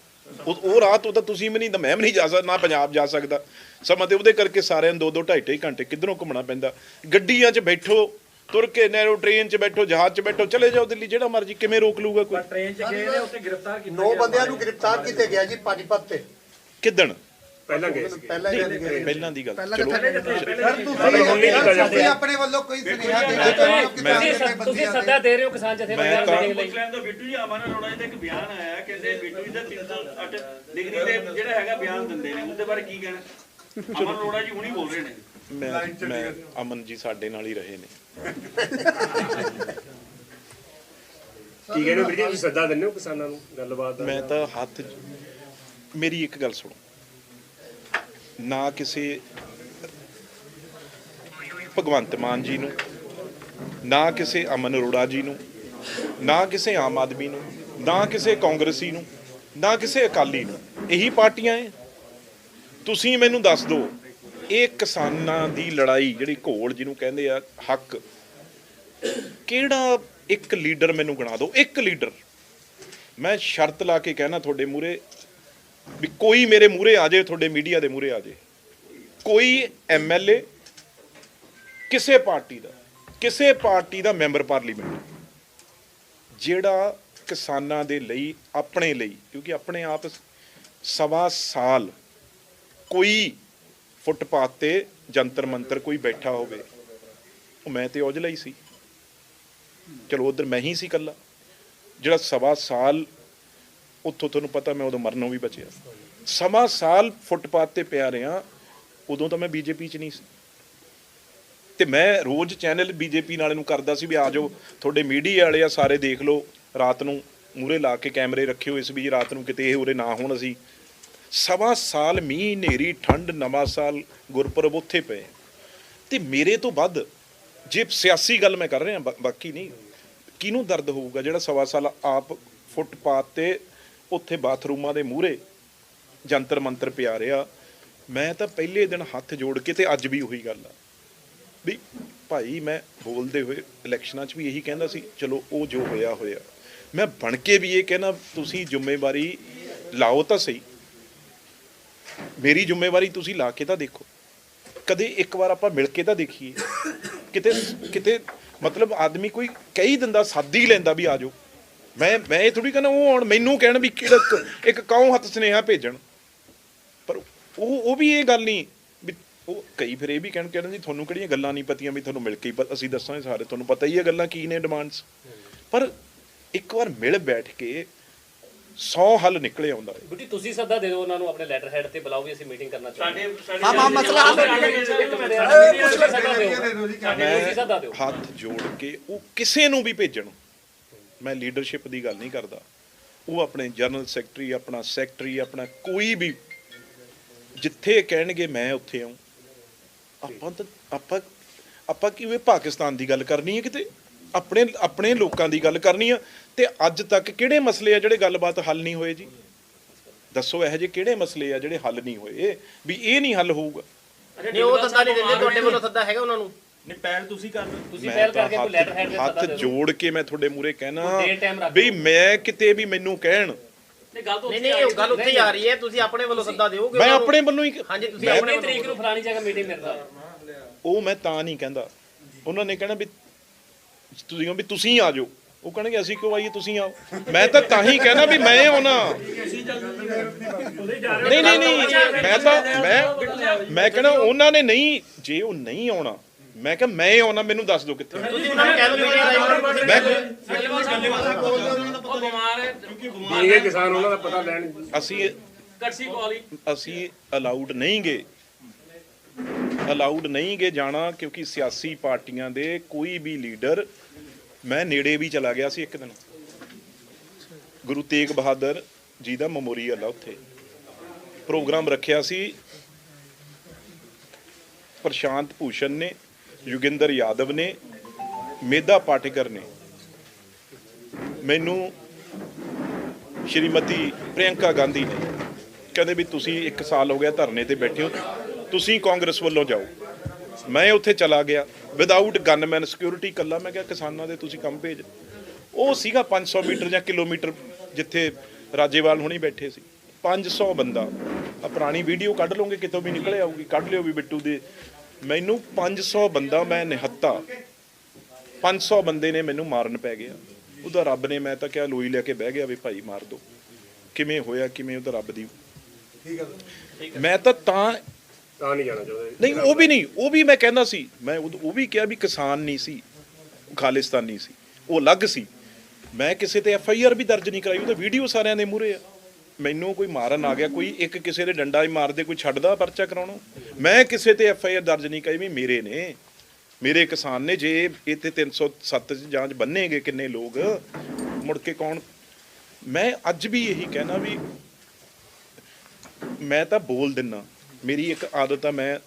Speaker 1: ਉਹ ਉਹ ਰਾਹ ਤੋਂ ਤਾਂ ਤੁਸੀਂ ਵੀ ਨਹੀਂ ਤਾਂ ਮੈਂ ਵੀ ਨਹੀਂ ਜਾ ਸਕਦਾ ਨਾ ਪੰਜਾਬ ਜਾ ਸਕਦਾ। ਸਮਾਂ ਤੇ ਉਹਦੇ ਕਰਕੇ ਸਾਰਿਆਂ ਨੂੰ ਦੋ ਦੋ ਢਾਈ ਢਾਈ ਘੰਟੇ ਕਿੱਧਰੋਂ ਘੁੰਮਣਾ ਪੈਂਦਾ। ਗੱਡੀਆਂ 'ਚ ਬੈਠੋ ਤੁਰ ਕੇ ਨੈਰੋ ਟ੍ਰੇਨ 'ਚ ਬੈਠੋ ਜਹਾਜ਼ 'ਚ ਬੈਠੋ ਚਲੇ ਜਾਓ ਦਿੱਲੀ ਜਿਹੜਾ ਮਰਜ਼ੀ ਕਿਵੇਂ ਰੋਕ ਲੂਗਾ ਕੋਈ?
Speaker 6: ਟ੍ਰੇਨ 'ਚ ਗਏ ਨੇ ਉੱਥੇ ਗ੍ਰਿਫਤਾਰ ਕੀਤਾ
Speaker 7: ਨੌ ਬੰਦਿਆਂ ਨੂੰ ਗ੍ਰਿਫਤਾਰ ਕੀਤਾ ਗਿਆ ਜੀ ਪਾਣੀਪਤ ਤੇ
Speaker 1: ਕਿੱਦਣ?
Speaker 4: ਪਹਿਲਾਂ ਗਏ ਸੀ
Speaker 7: ਪਹਿਲਾਂ
Speaker 1: ਦੀ ਗੱਲ
Speaker 5: ਪਹਿਲਾਂ
Speaker 1: ਚਲੋ।
Speaker 4: ਮਤਲਬ ਹੁਣ ਨਹੀਂ ਕੀਤਾ ਜਾ
Speaker 7: ਤੁਸੀਂ ਆਪਣੇ ਵੱਲੋਂ ਕੋਈ ਸੁਨੇਹਾ ਦੇਣਾ ਚਾਹੁੰਦੇ ਹੋ ਕਿਸਾਨ ਜਥੇਬੰਦੀਆਂ
Speaker 8: ਤੁਸੀਂ
Speaker 7: ਦੇ
Speaker 8: ਸੱਦਾ ਦੇ ਰਹੇ ਹੋ ਕਿਸਾਨ
Speaker 1: ਮੈਂ
Speaker 8: ਜਥੇਬੰਦੀਆਂ
Speaker 1: ਤਾਂ-
Speaker 8: ਨੂੰ ਮੀਟਿੰਗ ਲਈ।
Speaker 6: ਪੁੱਛ ਲੈਣ ਤੋਂ ਬਿੱਟੂ ਜੀ ਅਮਨ ਜੀ ਦਾ ਇੱਕ ਬਿਆਨ ਆਇਆ ਕਹਿੰਦੇ ਬਿੱਟੂ ਜੀ ਦਾ 308 ਡਿਗਰੀ ਦੇ ਜਿਹੜਾ ਹੈਗਾ ਬਿਆਨ ਦਿੰਦੇ ਨੇ ਉਹਦੇ ਬਾਰੇ ਕੀ ਕਹਿਣਾ? ਅਮਨ ਅਰੋੜਾ ਜੀ ਹੁਣੀ ਬੋਲ ਰਹੇ ਨੇ।
Speaker 1: ਮੈਂ ਮੈਂ ਅਮਨ ਜੀ ਸਾਡੇ ਨਾਲ ਹੀ ਰਹੇ ਨੇ।
Speaker 4: ਕੀ ਕਹਿੰਦੇ ਵੀਰ ਜੀ ਤੁਸੀਂ ਸੱਦਾ ਦਿੰਦੇ ਹੋ ਕਿਸਾਨਾਂ ਨੂੰ ਗੱਲਬਾਤ ਦਾ
Speaker 1: ਮੈਂ ਤਾਂ ਹੱਥ ਮੇਰੀ ਇੱਕ ਗੱਲ ਸੁਣੋ। ਨਾ ਕਿਸੇ ਭਗਵੰਤ ਮਾਨ ਜੀ ਨੂੰ, ਨਾ ਕਿਸੇ ਅਮਨ ਅਰੋੜਾ ਜੀ ਨੂੰ, ਨਾ ਕਿਸੇ ਆਮ ਆਦਮੀ ਨੂੰ, ਨਾ ਕਿਸੇ ਕਾਂਗਰਸੀ ਨੂੰ, ਨਾ ਕਿਸੇ ਅਕਾਲੀ ਨੂੰ। ਇਹੀ ਪਾਰਟੀਆਂ ਐ। ਤੁਸੀਂ ਮੈਨੂੰ ਦੱਸ ਦਿਓ, ਇਹ ਕਿਸਾਨਾਂ ਦੀ ਲੜਾਈ, ਜਿਹੜੀ ਘੋਲ ਜਿਹਨੂੰ ਕਹਿੰਦੇ ਆ, ਹੱਕ, ਕਿਹੜਾ ਇੱਕ ਲੀਡਰ ਮੈਨੂੰ ਗਣਾ ਦਿਓ? ਇੱਕ ਲੀਡਰ। ਮੈਂ ਸ਼ਰਤ ਲਾ ਕੇ ਕਹਿਣਾ ਤੁਹਾਡੇ ਮੂਰੇ ਵੀ ਕੋਈ ਮੇਰੇ ਮੂਹਰੇ ਆ ਜਾਏ ਤੁਹਾਡੇ ਮੀਡੀਆ ਦੇ ਮੂਹਰੇ ਆ ਜਾਏ ਕੋਈ ਐਮਐਲਏ ਕਿਸੇ ਪਾਰਟੀ ਦਾ, ਕਿਸੇ ਪਾਰਟੀ ਦਾ ਮੈਂਬਰ ਪਾਰਲੀਮੈਂਟ, ਜਿਹੜਾ ਕਿਸਾਨਾਂ ਦੇ ਲਈ, ਆਪਣੇ ਲਈ, ਕਿਉਂਕਿ ਆਪਣੇ ਆਪ ਸਵਾ ਸਾਲ ਕੋਈ ਫੁੱਟਪਾਥ ਤੇ ਜੰਤਰ ਮੰਤਰ ਕੋਈ ਬੈਠਾ ਹੋਵੇ, ਉਹ ਮੈਂ ਤੇ ਔਜਲਾ ਹੀ ਸੀ। ਚਲੋ, ਉਧਰ ਮੈਂ ਹੀ ਸੀ ਇਕੱਲਾ। ਜਿਹੜਾ ਸਵਾ ਸਾਲ ਉੱਥੋਂ ਤੁਹਾਨੂੰ ਪਤਾ ਮੈਂ ਉਦੋਂ ਮਰਨੋਂ ਵੀ ਬਚਿਆ। ਸਮਾਂ ਸਾਲ ਫੁੱਟਪਾਥ ਤੇ ਪਿਆ ਰਿਹਾ, ਉਦੋਂ ਤਾਂ ਮੈਂ ਬੀਜੇਪੀ 'ਚ ਨਹੀਂ ਸੀ। ਤੇ ਮੈਂ ਰੋਜ਼ ਚੈਨਲ ਬੀਜੇਪੀ ਵਾਲੇ ਨੂੰ ਕਰਦਾ ਸੀ ਵੀ ਆ ਜਾਓ, ਤੁਹਾਡੇ ਮੀਡੀਆ ਵਾਲੇ ਆ, ਸਾਰੇ ਦੇਖ ਲਓ, ਰਾਤ ਨੂੰ ਮੂਰੇ ਲਾ ਕੇ ਕੈਮਰੇ ਰੱਖਿਓ ਇਸ ਵੀ ਰਾਤ ਨੂੰ ਕਿਤੇ ਇਹ ਉਰੇ ਨਾ ਹੋਣ ਅਸੀਂ। ਸਵਾ ਸਾਲ, ਮੀਂਹ, ਹਨੇਰੀ, ਠੰਡ, ਨਵਾਂ ਸਾਲ, ਗੁਰਪੁਰਬ ਉੱਥੇ ਪਏ। ਤੇ ਮੇਰੇ ਤੋਂ ਵੱਧ ਜੇ ਸਿਆਸੀ ਗੱਲ ਮੈਂ ਕਰ ਰਿਹਾ, ਬਾ- ਬਾਕੀ ਨਹੀਂ। ਕਿਹਨੂੰ ਦਰਦ ਹੋਊਗਾ ਜਿਹੜਾ ਸਵਾ ਸਾਲ ਆਪ ਫੁੱਟਪਾਥ ਤੇ ਉੱਥੇ ਬਾਥਰੂਮਾਂ ਦੇ ਮੂਹਰੇ ਜੰਤਰ ਮੰਤਰ ਪਿਆ ਰਿਹਾ। ਮੈਂ ਤਾਂ ਪਹਿਲੇ ਦਿਨ ਹੱਥ ਜੋੜ ਕੇ ਤੇ ਅੱਜ ਵੀ ਉਹੀ ਗੱਲ ਆ। ਵੀ ਭਾਈ ਮੈਂ ਬੋਲਦੇ ਹੋਏ ਇਲੈਕਸ਼ਨਾਂ 'ਚ ਵੀ ਇਹੀ ਕਹਿੰਦਾ ਸੀ, ਚਲੋ ਉਹ ਜੋ ਹੋਇਆ ਹੋਇਆ। ਮੈਂ ਬਣ ਕੇ ਵੀ ਇਹ ਕਹਿਣਾ, ਤੁਸੀਂ ਜ਼ਿੰਮੇਵਾਰੀ ਲਾਓ ਤਾਂ ਸਹੀ। ਮੇਰੀ ਜ਼ਿੰਮੇਵਾਰੀ ਤੁਸੀਂ ਲਾ ਕੇ ਤਾਂ ਦੇਖੋ। ਕਦੇ ਇੱਕ ਵਾਰ ਆਪਾਂ ਮਿਲ ਕੇ ਤਾਂ ਦੇਖੀਏ। ਕਿਤੇ ਕਿਤੇ ਮਤਲਬ ਆਦਮੀ ਕੋਈ ਕਹੀ ਦਿੰਦਾ, ਸਾਦੀ ਲੈਂਦਾ ਵੀ ਆ ਜਾਓ। ਮੈਂ ਮੈਂ ਇਹ ਥੋੜੀ ਕਹਿੰਦਾ ਉਹ ਹੁਣ ਮੈਨੂੰ ਕਹਿਣ ਵੀ ਕਿਹੜਾ ਇੱਕ- ਇੱਕ ਕੌਂ ਹੱਥ ਸੁਨੇਹਾ ਭੇਜਣ। ਪਰ ਉਹ ਉਹ ਵੀ ਇਹ ਗੱਲ ਨਹੀਂ ਵੀ ਉਹ ਕਈ ਫਿਰ ਇਹ ਵੀ ਕਹਿਣ ਕਹਿਣ ਜੀ ਤੁਹਾਨੂੰ ਕਿਹੜੀਆਂ ਗੱਲਾਂ ਨਹੀਂ ਪਤੀਆਂ ਵੀ ਤੁਹਾਨੂੰ ਮਿਲ ਕੇ ਅਸੀਂ ਦੱਸਾਂਗੇ ਸਾਰੇ ਤੁਹਾਨੂੰ ਪਤਾ ਹੀ ਹੈ ਗੱਲਾਂ ਕੀ ਨੇ ਡਿਮਾਂਡਸ ਪਰ ਇੱਕ ਵਾਰ ਮਿਲ ਬੈਠ ਕੇ 100 ਹੱਲ ਨਿਕਲੇ ਆਉਂਦਾ ਹੈ
Speaker 8: ਬੁੱਟੀ ਤੁਸੀਂ ਸੱਦਾ ਦੇ ਦਿਓ ਉਹਨਾਂ ਨੂੰ ਆਪਣੇ ਲੈਟਰ ਹੈਡ ਤੇ ਬੁਲਾਓ ਵੀ ਅਸੀਂ ਮੀਟਿੰਗ ਕਰਨਾ ਚਾਹੁੰਦੇ
Speaker 6: ਸਾਡੇ ਸਾਡੇ
Speaker 5: ਹਾਂ, ਹਾਂ, ਮਸਲਾ ਹੱਲ
Speaker 8: ਤੁਸੀਂ ਸੱਦਾ ਦਿਓ। ਤੁਸੀਂ ਸੱਦਾ ਦਿਓ।
Speaker 1: ਹੱਥ ਜੋੜ ਕੇ ਉਹ ਕਿਸੇ ਨੂੰ ਵੀ ਭੇਜਣ। ਮੈਂ ਲੀਡਰਸ਼ਿਪ ਦੀ ਗੱਲ ਨਹੀਂ ਕਰਦਾ। ਉਹ ਆਪਣੇ ਜਨਰਲ ਸੈਕਟਰੀ ਆਪਣਾ ਸੈਕਟਰੀ ਆਪਣਾ ਕੋਈ ਵੀ ਜਿੱਥੇ ਕਹਿਣਗੇ ਮੈਂ ਉੱਥੇ ਆਉਂ ਆਪਾਂ ਤਾਂ ਆਪਾਂ ਆਪਾਂ ਕਿਵੇਂ ਪਾਕਿਸਤਾਨ ਦੀ ਗੱਲ ਕਰਨੀ ਹੈ ਕਿਤੇ? ਆਪਣੇ ਆਪਣੇ ਲੋਕਾਂ ਦੀ ਗੱਲ ਕਰਨੀ ਆ ਤੇ ਅੱਜ ਤੱਕ ਕਿਹੜੇ ਮਸਲੇ ਆ ਜਿਹੜੇ ਗੱਲਬਾਤ ਹੱਲ ਨਹੀਂ ਹੋਏ ਜੀ? ਦੱਸੋ ਇਹੋ ਜਿਹੇ ਕਿਹੜੇ ਮਸਲੇ ਆ ਜਿਹੜੇ ਹੱਲ ਨਹੀਂ ਹੋਏ? ਵੀ ਇਹ ਨਹੀਂ ਹੱਲ ਹੋਊਗਾ।
Speaker 2: ਨਹੀਂ ਉਹ ਸੱਦਾ ਨਹੀਂ ਦਿੰਦੇ ਤੁਹਾਡੇ ਵੱਲੋਂ ਸੱਦਾ ਹੈਗਾ ਉਹਨਾਂ ਨੂੰ?
Speaker 6: ਨਹੀਂ ਪਹਿਲ ਤੁਸੀਂ ਕਰ ਦਿਓ
Speaker 8: ਤੁਸੀਂ
Speaker 1: ਮੈਂ
Speaker 8: ਪਹਿਲ
Speaker 1: ਤਾਂ
Speaker 8: ਕਰਕੇ ਕੋਈ ਲੈਟਰ ਹੈਡ
Speaker 1: ਹੱਥ
Speaker 8: ਸੱਦਾ
Speaker 1: ਹੱਥ
Speaker 8: ਦਿਓ।
Speaker 1: ਜੋੜ ਕੇ ਮੈਂ ਤੁਹਾਡੇ ਮੂਰੇ ਕਹਿਣਾ
Speaker 8: ਕੋਈ date time ਰੱਖ।
Speaker 1: ਮੈਂ ਕਿਤੇ ਵੀ ਮੈਨੂੰ ਕਹਿਣ।
Speaker 8: ਨਹੀਂ ਗੱਲ ਤਾਂ
Speaker 2: ਨਹੀਂ ਉਹ ਗੱਲ ਉੱਥੇ ਹੀ ਆ ਰਹੀ ਹੈ ਤੁਸੀਂ ਆਪਣੇ ਵੱਲੋਂ ਸੱਦਾ ਦਿਓਗੇ
Speaker 1: ਮੈਂ? ਆਪਣੇ ਵੱਲੋਂ ਹੀ
Speaker 2: ਹਾਂਜੀ ਤੁਸੀਂ
Speaker 1: ਮੈਂ-
Speaker 2: ਆਪਣੇ
Speaker 8: ਤਰੀਕ ਨੂੰ ਫਲਾਣੀ ਜਗ੍ਹਾ ਮੀਟਿੰਗ ਨਾਲ
Speaker 1: ਉਹ ਮੈਂ ਤਾਂ ਨਹੀਂ ਕਹਿੰਦਾ। ਉਹਨਾਂ ਨੇ ਕਹਿਣਾ ਵੀ ਤੁਸੀਂ ਕਹੋ ਵੀ ਤੁਸੀਂ ਆ ਜਾਓ। ਉਹ ਕਹਿਣਗੇ ਅਸੀਂ ਕਿਉਂ ਆਈਏ ਤੁਸੀਂ ਆਓ। ਮੈਂ ਤਾਂ ਤਾਂ ਹੀ ਕਹਿਣਾ ਵੀ ਮੈਂ ਆਉਣਾ। ਨਹੀਂ ਨਹੀਂ ਨਹੀਂ। ਮੈਂ ਤਾਂ ਮੈਂ ਮੈਂ ਕਹਿਣਾ ਉਹਨਾਂ ਨੇ ਨਹੀਂ ਜੇ ਉਹ ਨਹੀਂ ਆਉਣਾ ਮੈਂ ਕਿਹਾ ਮੈਂ ਆਉਣਾ ਮੈਨੂੰ ਦੱਸ ਦਿਓ ਕਿੱਥੇ
Speaker 2: ਤੁਸੀਂ ਉਹਨਾਂ ਨੂੰ ਕਹਿ ਦਿਓ ਲਾਈ
Speaker 1: ਮੈਂ
Speaker 3: ਉਹ ਬਿਮਾਰ ਹੈ
Speaker 4: ਠੀਕ ਹੈ। ਕਿਸਾਨ ਉਹਨਾਂ ਦਾ ਪਤਾ ਲੈਣ
Speaker 1: ਅਸੀਂ
Speaker 3: ਕਟਸੀ ਕਾਲ।
Speaker 1: ਅਸੀਂ ਅਲਾਉਡ ਨਹੀਂ ਗਏ ਅਲਾਉਡ ਨਹੀਂ ਗਏ ਜਾਣਾ ਕਿਉਂਕਿ ਸਿਆਸੀ ਪਾਰਟੀਆਂ ਦੇ ਕੋਈ ਵੀ ਲੀਡਰ ਮੈਂ ਨੇੜੇ ਵੀ ਚਲਾ ਗਿਆ ਸੀ ਇੱਕ ਦਿਨ। ਗੁਰੂ ਤੇਗ ਬਹਾਦਰ ਜੀ ਦਾ ਮੈਮੋਰੀਅਲ ਆ ਉੱਥੇ। ਪ੍ਰੋਗਰਾਮ ਰੱਖਿਆ ਸੀ। ਪ੍ਰਸ਼ਾਂਤ ਭੂਸ਼ਣ ਨੇ। ਯੁਗਿੰਦਰ ਯਾਦਵ ਨੇ, ਮੇਧਾ ਪਾਟੇਕਰ ਨੇ। ਮੈਨੂੰ ਸ਼੍ਰੀਮਤੀ ਪ੍ਰਿਯੰਕਾ ਗਾਂਧੀ ਨੇ ਕਹਿੰਦੇ ਵੀ ਤੁਸੀਂ 1 ਸਾਲ ਹੋ ਗਿਆ ਧਰਨੇ ਤੇ ਬੈਠੇ ਹੋ, ਤੁਸੀਂ ਕਾਂਗਰਸ ਵੱਲੋਂ ਜਾਓ। ਮੈਂ ਉੱਥੇ ਚਲਾ ਗਿਆ ਵਿਦਆਊਟ ਗਨਮੈਨ ਸਿਕਿਉਰਿਟੀ ਕੱਲਾ ਮੈਂ ਕਿਹਾ ਕਿਸਾਨਾਂ ਦੇ ਤੁਸੀਂ ਕੰਮ ਭੇਜ। ਉਹ ਸੀਗਾ 500 ਮੀਟਰ ਜਾਂ ਕਿਲੋਮੀਟਰ ਜਿੱਥੇ ਰਾਜੇਵਾਲ ਹੁਣੀ ਬੈਠੇ ਸੀ। 500 ਬੰਦਾ। ਆ ਪੁਰਾਣੀ ਵੀਡੀਓ ਕੱਢ ਲਓਗੇ, ਕਿਤੋਂ ਵੀ ਨਿਕਲੇ ਆਊਗੀ, ਕੱਢ ਲਿਓ ਵੀ ਬਿੱਟੂ ਦੇ ਮੈਨੂੰ 500 ਬੰਦਾ ਮੈਂ ਨਿਹੱਤਾ। 500 ਬੰਦੇ ਨੇ ਮੈਨੂੰ ਮਾਰਨ ਪੈ ਗਿਆ। ਉਹਦਾ ਰੱਬ ਨੇ ਮੈਂ ਤਾਂ ਕਿਹਾ ਲੋਈ ਲੈ ਕੇ ਬਹਿ ਗਿਆ ਵੀ ਭਾਈ ਮਾਰ ਦੋ। ਕਿਵੇਂ ਹੋਇਆ ਕਿਵੇਂ ਉਹਦਾ ਰੱਬ ਦੀ? ਮੈਂ ਤਾਂ ਤਾਂ
Speaker 4: ਤਾਂ ਨਹੀਂ ਜਾਣਾ ਚਾਹੁੰਦੇ।
Speaker 1: ਨਹੀਂ ਉਹ ਵੀ ਨਹੀਂ ਉਹ ਵੀ ਮੈਂ ਕਹਿੰਦਾ ਸੀ। ਮੈਂ ਉਹ ਵੀ ਕਿਹਾ ਵੀ ਕਿਸਾਨ ਨਹੀਂ ਸੀ ਖਾਲਿਸਤਾਨੀ ਸੀ। ਉਹ ਅਲੱਗ ਸੀ। ਮੈਂ ਕਿਸੇ ਤੇ ਐਫ ਆਈ ਆਰ ਵੀ ਦਰਜ ਨਹੀਂ ਕਰਾਈ ਉਹ ਤਾਂ ਵੀਡੀਓ ਸਾਰਿਆਂ ਦੇ ਮੂਹਰੇ ਆ। ਮੈਨੂੰ ਕੋਈ ਮਾਰਨ ਆ ਗਿਆ, ਕੋਈ ਇੱਕ ਕਿਸੇ ਦੇ ਡੰਡਾ ਹੀ ਮਾਰਦੇ, ਕੋਈ ਛੱਡਦਾ ਪਰਚਾ ਕਰਾਉਣਾ? ਮੈਂ ਕਿਸੇ ਤੇ ਐਫ ਆਈ ਆਰ ਦਰਜ ਨਹੀਂ ਕਰਾਈ ਵੀ ਮੇਰੇ ਨੇ। ਮੇਰੇ ਕਿਸਾਨ ਨੇ, ਜੇ ਇੱਥੇ 307 ਚ ਜਾਂਚ ਬੰਨੇਗੇ ਕਿੰਨੇ ਲੋਕ, ਮੁੜ ਕੇ ਕੌਣ? ਮੈਂ ਅੱਜ ਵੀ ਇਹੀ ਕਹਿਣਾ ਵੀ ਮੈਂ ਤਾਂ ਬੋਲ ਦਿੰਨਾ, ਮੇਰੀ ਇੱਕ ਆਦਤ ਆ, ਮੈਂ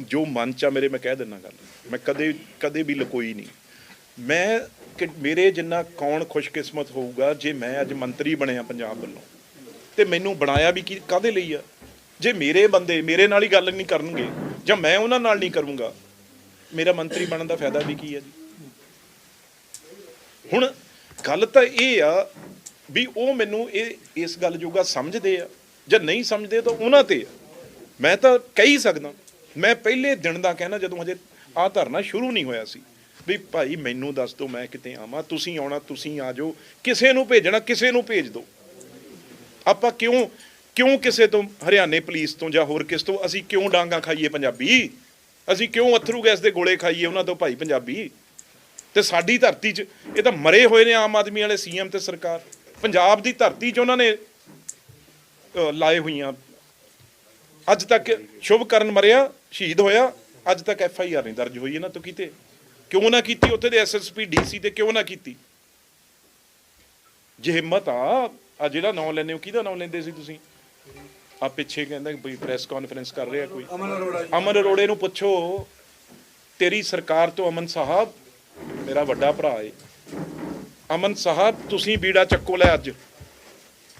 Speaker 1: ਜੋ ਮਨ ਚ ਆ, ਮੇਰੇ ਮੈਂ ਕਹਿ ਦਿੰਨਾ ਗੱਲ। ਮੈਂ ਕਦੇ ਕਦੇ ਵੀ ਲਕੋਈ ਨਹੀਂ। ਮੈਂ ਕਿ ਮੇਰੇ ਜਿੰਨਾ ਕੌਣ ਖੁਸ਼ਕਿਸਮਤ ਹੋਊਗਾ, ਜੇ ਮੈਂ ਅੱਜ ਮੰਤਰੀ ਬਣਿਆ ਪੰਜਾਬ ਵੱਲੋਂ ਤੇ ਮੈਨੂੰ ਬਣਾਇਆ ਵੀ ਕੀ ਕਾਦੇ ਲਈ ਆ? ਜੇ ਮੇਰੇ ਬੰਦੇ ਮੇਰੇ ਨਾਲ ਹੀ ਗੱਲ ਨਹੀਂ ਕਰਨਗੇ, ਜਾਂ ਮੈਂ ਉਹਨਾਂ ਨਾਲ ਨਹੀਂ ਕਰੂੰਗਾ, ਮੇਰਾ ਮੰਤਰੀ ਬਣਨ ਦਾ ਫਾਇਦਾ ਵੀ ਕੀ ਆ ਜੀ? ਹੁਣ ਗੱਲ ਤਾਂ ਇਹ ਆ ਵੀ ਉਹ ਮੈਨੂੰ ਇਹ, ਇਸ ਗੱਲ ਜੋਗਾ ਸਮਝਦੇ ਆ, ਜਾਂ ਨਹੀਂ ਸਮਝਦੇ ਤਾਂ ਉਹਨਾਂ ਤੇ ਆ। ਮੈਂ ਤਾਂ ਕਹਿ ਹੀ ਸਕਦਾ, ਮੈਂ ਪਹਿਲੇ ਦਿਨ ਦਾ ਕਹਿਣਾ ਜਦੋਂ ਹਜੇ ਆ ਧਰਨਾ ਸ਼ੁਰੂ ਨਹੀਂ ਹੋਇਆ ਸੀ, ਵੀ ਭਾਈ ਮੈਨੂੰ ਦੱਸ ਦਿਓ ਮੈਂ ਕਿਤੇ ਆਵਾਂ, ਤੁਸੀਂ ਆਉਣਾ, ਤੁਸੀਂ ਆ ਜਾਓ, ਕਿਸੇ ਨੂੰ ਭੇਜਣਾ, ਕਿਸੇ ਨੂੰ ਭੇਜ ਦਿਓ। ਆਪਾਂ ਕਿਉਂ ਕਿਉਂ ਕਿਸੇ ਤੋਂ, ਹਰਿਆਣੇ ਪੁਲਿਸ ਤੋਂ ਜਾਂ ਹੋਰ ਕਿਸ ਤੋਂ ਅਸੀਂ ਕਿਉਂ ਡਾਂਗਾ ਖਾਈਏ ਪੰਜਾਬੀ? ਅਸੀਂ ਕਿਉਂ ਅਥਰੂ ਗੈਸ ਦੇ ਗੋਲੇ ਖਾਈਏ ਉਹਨਾਂ ਤੋਂ ਭਾਈ ਪੰਜਾਬੀ? ਤੇ ਸਾਡੀ ਧਰਤੀ 'ਚ, ਇਹ ਤਾਂ ਮਰੇ ਹੋਏ ਨੇ ਆਮ ਆਦਮੀ ਵਾਲੇ, ਸੀਐਮ ਤੇ ਸਰਕਾਰ। ਪੰਜਾਬ ਦੀ ਧਰਤੀ 'ਚ ਉਹਨਾਂ ਨੇ ਲਾਏ ਹੋਈਆਂ। ਅੱਜ ਤੱਕ ਸ਼ੁਭ ਕਰਨ ਮਰਿਆ, ਸ਼ਹੀਦ ਹੋਇਆ, ਅੱਜ ਤੱਕ ਐਫ ਆਈ ਆਰ ਨਹੀਂ ਦਰਜ ਹੋਈ ਇਹਨਾਂ ਤੋਂ ਕਿਤੇ। ਕਿਉਂ ਨਾ ਕੀਤੀ ਉੱਥੇ ਦੇ ਐਸਐਸਪੀ ਡੀਸੀ ਤੇ ਕਿਉਂ ਨਾ ਕੀਤੀ? ਜੇ ਹਿੰਮਤ ਆ ਆ ਜਿਹੜਾ ਨਾਮ ਲੈਂਦੇ ਹੋ ਕਿਹਦਾ ਨਾਮ ਲੈਂਦੇ ਸੀ ਤੁਸੀਂ? ਆ ਪਿੱਛੇ ਕਹਿੰਦਾ ਵੀ ਪ੍ਰੈਸ ਕਾਨਫਰੰਸ ਕਰ ਰਿਹਾ ਕੋਈ। ਅਮਨ ਅਰੋੜਾ ਅਮਨ ਅਰੋੜੇ ਨੂੰ ਪੁੱਛੋ ਤੇਰੀ ਸਰਕਾਰ ਤੋਂ ਅਮਨ ਸਾਹਿਬ ਮੇਰਾ ਵੱਡਾ ਭਰਾ ਏ। ਅਮਨ ਸਾਹਿਬ ਤੁਸੀਂ ਬੀੜਾ ਚੱਕੋ ਲੈ ਅੱਜ।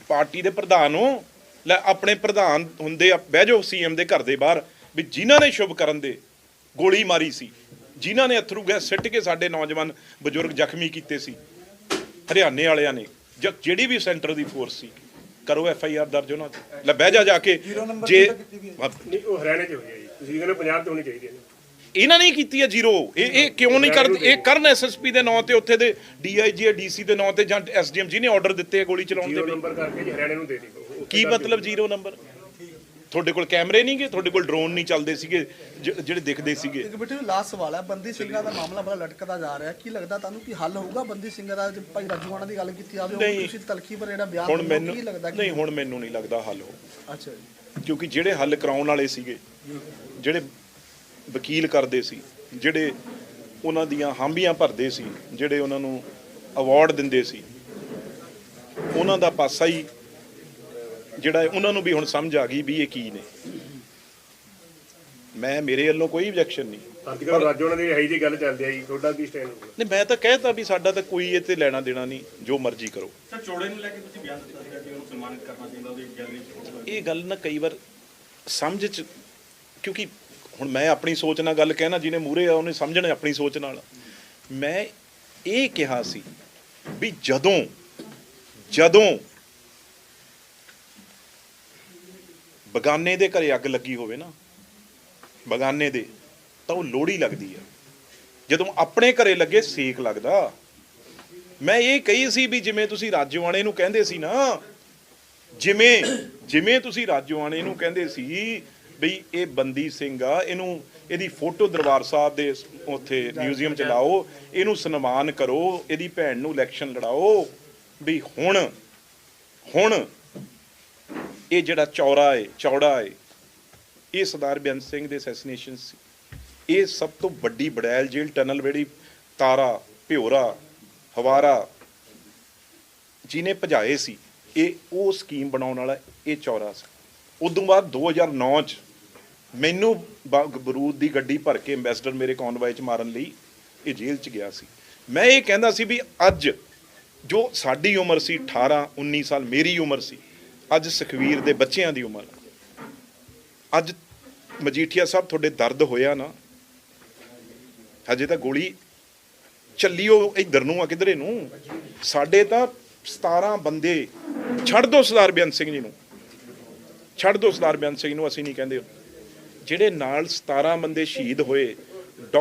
Speaker 1: ਪਾਰਟੀ ਦੇ ਪ੍ਰਧਾਨ ਹੋ। ਲੈ ਆਪਣੇ ਪ੍ਰਧਾਨ ਹੁੰਦੇ ਆ ਬਹਿ ਜਾਓ ਸੀਐਮ ਦੇ ਘਰ ਦੇ ਬਾਹਰ ਵੀ ਜਿਨ੍ਹਾਂ ਨੇ ਸ਼ੁਭ ਕਰਨ ਦੇ ਗੋਲੀ ਮਾਰੀ ਸੀ ਜਿਨ੍ਹਾਂ ਨੇ ਅਥਰੂ ਗੈਸ ਸਿੱਟ ਕੇ ਸਾਡੇ ਨੌਜਵਾਨ ਬਜ਼ੁਰਗ ਜ਼ਖਮੀ ਕੀਤੇ ਸੀ ਹਰਿਆਣੇ ਵਾਲਿਆਂ ਨੇ। ਜਿਹੜੀ ਵੀ ਸੈਂਟਰ ਦੀ ਫੋਰਸ ਸੀ ਕਰੋ ਐਫ ਆਈ ਆਰ ਦਰਜ ਉਹਨਾਂ ਤੇ। ਲੈ ਬਹਿ ਜਾ ਜਾ ਕੇ ਜੇ
Speaker 4: ਨਹੀਂ ਉਹ ਹਰਿਆਣੇ 'ਚ ਹੋਈ ਹੈ ਜੀ। ਤੁਸੀਂ ਕਹਿੰਦੇ ਪੰਜਾਬ 'ਚ ਹੋਣੀ ਚਾਹੀਦੀ ਹੈ।
Speaker 1: ਇਹਨਾਂ ਨੇ ਕੀਤੀ ਹੈ ਜ਼ੀਰੋ। ਇਹ ਇਹ ਕਿਉਂ ਨਹੀਂ ਕਰਦੇ ਇਹ ਕਰਨ ਐਸਐਸਪੀ ਦੇ ਨਾਂ ਤੇ ਉੱਥੇ ਦੇ ਡੀਆਈਜੀ ਡੀਸੀ ਦੇ ਨਾਂ ਤੇ ਜਾਂ ਐਸਡੀਐਮ ਜੀ ਨੇ ਆਰਡਰ ਦਿੱਤੇ ਗੋਲੀ ਚਲਾਉਣ ਦੇ
Speaker 4: ਨੰਬਰ ਕਰਕੇ ਜੀ ਹਰਿਆਣੇ ਨੂੰ ਦੇ ਦੀ
Speaker 1: ਕੀ ਮਤਲਬ ਜ਼ੀਰੋ ਨੰਬਰ? ਤੁਹਾਡੇ ਕੋਲ ਕੈਮਰੇ ਨਹੀਂਗੇ? ਤੁਹਾਡੇ ਕੋਲ ਡਰੋਨ ਨਹੀਂ ਚੱਲਦੇ ਸੀਗੇ ਜਿਹੜੇ ਦਿਖਦੇ ਸੀਗੇ?
Speaker 5: ਇੱਕ ਬੇਟੇ ਲਾਸਟ ਸਵਾਲ ਹੈ ਬੰਦੀ ਸਿੰਘਾਂ ਦਾ ਮਾਮਲਾ ਬੜਾ ਲਟਕਦਾ ਜਾ ਰਿਹਾ। ਕੀ ਲੱਗਦਾ ਤੁਹਾਨੂੰ ਕਿ ਹੱਲ ਹੋਊਗਾ ਬੰਦੀ ਸਿੰਘਾਂ ਦਾ? ਭਾਈ ਰਾਜੂਆਣਾ ਦੀ ਗੱਲ ਕੀਤੀ ਜਾਵੇ ਉਹ। ਤੁਸੀਂ ਤਲਖੀ ਪਰ ਜਿਹੜਾ ਬਿਆਨ
Speaker 1: ਹੁਣ ਮੈਨੂੰ
Speaker 5: ਕੀ ਲੱਗਦਾ
Speaker 1: ਨਹੀਂ ਹੁਣ ਮੈਨੂੰ ਨਹੀਂ ਲੱਗਦਾ ਹੱਲ ਹੋ
Speaker 5: ਅੱਛਾ ਜੀ।
Speaker 1: ਕਿਉਂਕਿ ਜਿਹੜੇ ਹੱਲ ਕਰਾਉਣ ਵਾਲੇ ਸੀਗੇ ਜਿਹੜੇ ਵਕੀਲ ਕਰਦੇ ਸੀ ਜਿਹੜੇ ਉਹਨਾਂ ਦੀਆਂ ਹਾਮੀਆਂ ਭਰਦੇ ਸੀ ਜਿਹੜੇ ਉਹਨਾਂ ਨੂੰ ਅਵਾਰਡ ਦਿੰਦੇ ਸੀ ਉਹਨਾਂ ਦਾ ਪਾਸਾ ਹੀ ਜਿਹੜਾ ਹੈ, ਉਹਨਾਂ ਨੂੰ ਵੀ ਹੁਣ ਸਮਝ ਆ ਗਈ ਵੀ ਇਹ ਕੀ ਨੇ। ਮੈਂ ਮੇਰੇ ਵੱਲੋਂ ਕੋਈ ਆਬਜੈਕਸ਼ਨ ਨਹੀਂ।
Speaker 4: ਕੱਲ੍ਹ ਰਾਜੋ ਉਹਨਾਂ ਦੀ ਇਹੀ ਜੀ ਗੱਲ ਚੱਲਦੀ ਜੀ ਤੁਹਾਡਾ ਕੀ ਸਟੈਂਡ ਹੋਊਗਾ?
Speaker 1: ਨਹੀਂ ਮੈਂ ਤਾਂ ਕਹਿਤਾ ਵੀ ਸਾਡਾ ਤਾਂ ਕੋਈ ਇਹ ਤੇ ਲੈਣਾ ਦੇਣਾ ਨਹੀਂ ਜੋ ਮਰਜ਼ੀ ਕਰੋ।
Speaker 6: ਸਰ ਚੋੜੇ ਨੂੰ ਲੈ ਕੇ ਤੁਸੀਂ ਬਿਆਨ ਦਿੱਤਾ ਸੀਗਾ ਕਿ ਉਹਨੂੰ ਸਨਮਾਨਿਤ ਕਰਨਾ ਚਾਹੀਦਾ ਉਹਦੀ ਗੈਲਰੀ 'ਚ
Speaker 1: ਇਹ ਗੱਲ ਨਾ ਕਈ ਵਾਰ ਸਮਝ ਚ ਕਿਉਂਕਿ ਹੁਣ ਮੈਂ ਆਪਣੀ ਸੋਚ ਨਾਲ ਗੱਲ ਕਹਿਣਾ ਜਿਹਨੇ ਮੂਰੇ ਆ ਉਹਨੇ ਸਮਝਣਾ ਆਪਣੀ ਸੋਚ ਨਾਲ। ਮੈਂ ਇਹ ਕਿਹਾ ਸੀ ਵੀ ਜਦੋਂ ਜਦੋਂ ਬਗਾਨੇ ਦੇ ਘਰੇ ਅੱਗ ਲੱਗੀ ਹੋਵੇ ਨਾ, ਬਗਾਨੇ ਦੇ, ਤਾਂ ਉਹ ਲੋੜੀ ਲੱਗਦੀ ਆ। ਜਦੋਂ ਆਪਣੇ ਘਰੇ ਲੱਗੇ ਸੇਕ ਲੱਗਦਾ। ਮੈਂ ਇਹ ਕਹੀ ਸੀ ਵੀ ਜਿਵੇਂ ਤੁਸੀਂ ਰਾਜਵਾਣੇ ਨੂੰ ਕਹਿੰਦੇ ਸੀ ਨਾ, ਜਿਵੇਂ ਜਿਵੇਂ ਤੁਸੀਂ ਰਾਜਵਾਣੇ ਨੂੰ ਕਹਿੰਦੇ ਸੀ ਵੀ ਇਹ ਬੰਦੀ ਸਿੰਘ ਆ, ਇਹਨੂੰ, ਇਹਦੀ ਫੋਟੋ ਦਰਬਾਰ ਸਾਹਿਬ ਦੇ ਉੱਥੇ ਮਿਊਜ਼ੀਅਮ ਚ ਲਾਓ, ਇਹਨੂੰ ਸਨਮਾਨ ਕਰੋ, ਇਹਦੀ ਭੈਣ ਨੂੰ ਇਲੈਕਸ਼ਨ ਲੜਾਓ, ਵੀ ਹੁਣ ਹੁਣ ਇਹ ਜਿਹੜਾ ਚੌਰਾ ਏ, ਚੌੜਾ ਏ, ਇਹ ਸਰਦਾਰ ਬੇਅੰਤ ਸਿੰਘ ਦੇ ਅਸੈਸੀਨੇਸ਼ਨ ਸੀ। ਇਹ ਸਭ ਤੋਂ ਵੱਡੀ ਬੜੈਲ ਜੇਲ੍ਹ, ਟਨਲ ਜਿਹੜੀ ਤਾਰਾ, ਭਿਓਰਾ, ਹਵਾਰਾ ਜਿਹਨੇ ਭਜਾਏ ਸੀ, ਇਹ ਉਹ ਸਕੀਮ ਬਣਾਉਣ ਵਾਲਾ ਇਹ ਚੌਰਾ ਸੀ। ਉਦੋਂ ਬਾਅਦ 2009 ਚ ਮੈਨੂੰ ਬਰੂਦ ਦੀ ਗੱਡੀ ਭਰ ਕੇ ਐਮਬੈਸਡਰ ਮੇਰੇ ਕੌਨਵਾਈ ਚ ਮਾਰਨ ਲਈ ਇਹ ਜੇਲ੍ਹ ਚ ਗਿਆ ਸੀ। ਮੈਂ ਇਹ ਕਹਿੰਦਾ ਸੀ ਵੀ ਅੱਜ ਜੋ ਸਾਡੀ ਉਮਰ ਸੀ 18 19 ਸਾਲ, ਮੇਰੀ ਉਮਰ ਸੀ ਅੱਜ ਸੁਖਵੀਰ ਦੇ ਬੱਚਿਆਂ ਦੀ ਉਮਰ। ਅੱਜ ਮਜੀਠੀਆ ਸਾਹਿਬ ਤੁਹਾਡੇ ਦਰਦ ਹੋਇਆ ਨਾ, ਹਜੇ ਤਾਂ ਗੋਲੀ ਚੱਲਿਓ ਇਧਰ ਨੂੰ ਆ ਕਿਧਰੇ ਨੂੰ। ਸਾਡੇ ਤਾਂ 17 ਬੰਦੇ, ਛੱਡ ਦੋ ਸਰਦਾਰ ਬੇਅੰਤ ਸਿੰਘ ਜੀ ਨੂੰ। ਛੱਡ ਦੋ ਸਰਦਾਰ ਬੇਅੰਤ ਸਿੰਘ ਨੂੰ, ਅਸੀਂ ਨਹੀਂ ਕਹਿੰਦੇ। ਜਿਹੜੇ ਨਾਲ 17 ਬੰਦੇ ਸ਼ਹੀਦ ਹੋਏ